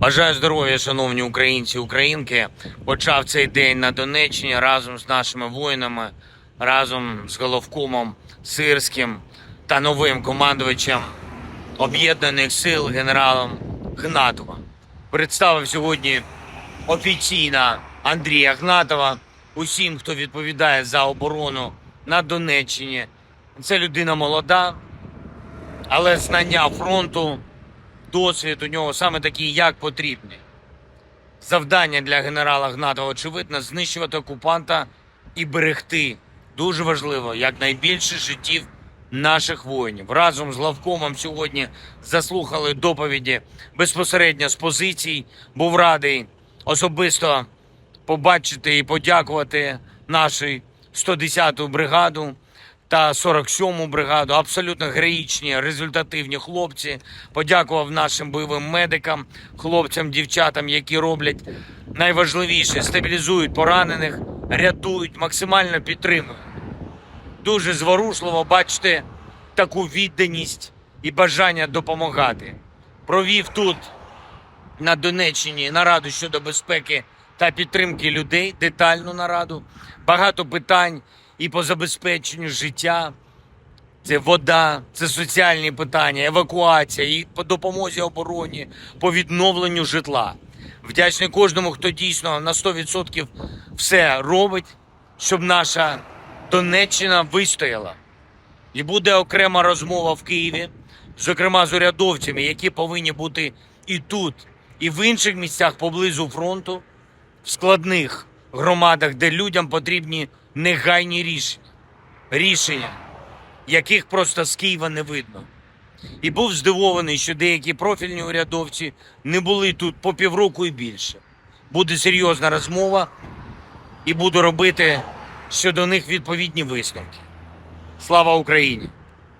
Бажаю здоров'я, шановні українці, українки. Почав цей день на Донеччині разом з нашими воїнами, разом з головкомом Сирським та новим командувачем об'єднаних сил генералом Гнатова. Представив сьогодні офіційно Андрія Гнатова усім, хто відповідає за оборону на Донеччині. Це людина молода, але знання фронту, досвід у нього саме такий, як потрібний. Завдання для генерала Гнатова, очевидно, знищувати окупанта і берегти. Дуже важливо, якнайбільше життів наших воїнів. Разом з главкомом сьогодні заслухали доповіді безпосередньо з позицій. Був радий особисто побачити і подякувати нашій 110-ту бригаду та 47-му бригаду. Абсолютно героїчні, результативні хлопці. Подякував нашим бойовим медикам, хлопцям, дівчатам, які роблять найважливіше стабілізують поранених, рятують, максимально підтримують. Дуже зворушливо бачити таку відданість і бажання допомагати. Провів тут на Донеччині нараду щодо безпеки та підтримки людей, детальну нараду. Багато питань і по забезпеченню життя. Це вода, це соціальні питання, евакуація, і по допомозі обороні, по відновленню житла. Вдячний кожному, хто дійсно на 100% все робить, щоб наша Донеччина вистояла. І буде окрема розмова в Києві, зокрема з урядовцями, які повинні бути і тут, і в інших місцях поблизу фронту, в складних громадах, де людям потрібні негайні рішення. Рішення, яких просто з Києва не видно. І був здивований, що деякі профільні урядовці не були тут по півроку і більше. Буде серйозна розмова, і буду робити щодо них відповідні висновки. Слава Україні!